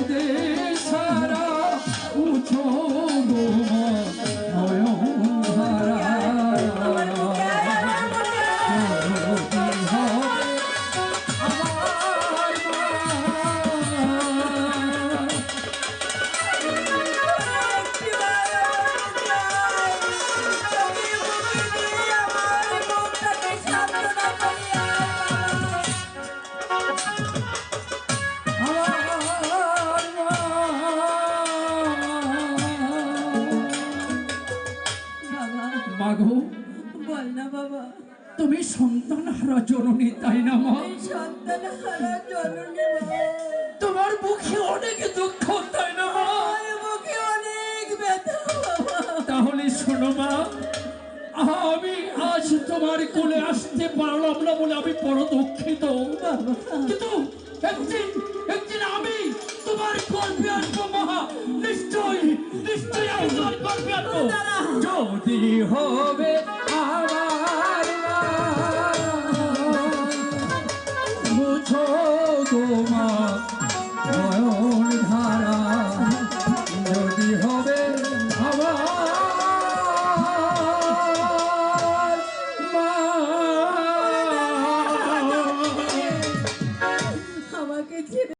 Deus. মাগো বল না বাবা। তুমি সন্তান হারা জননী তাই না মা? সন্তান হারা জননী তোমার মুখে অনেক দুঃখ তাই না মা? বুকে অনেক ব্যথা বাবা। তাহলে শোনো মা আমি আজ তোমার কোলে আসতে পারলাম না বলে আমি বড় দুঃখিত। কিন্তু একদিন একদিন আমি তোমার গর্বে আসব মা নিশ্চয়ই নিশ্চয়ই আমি তোমার আসব। যদি হবে আমার মা, মুছো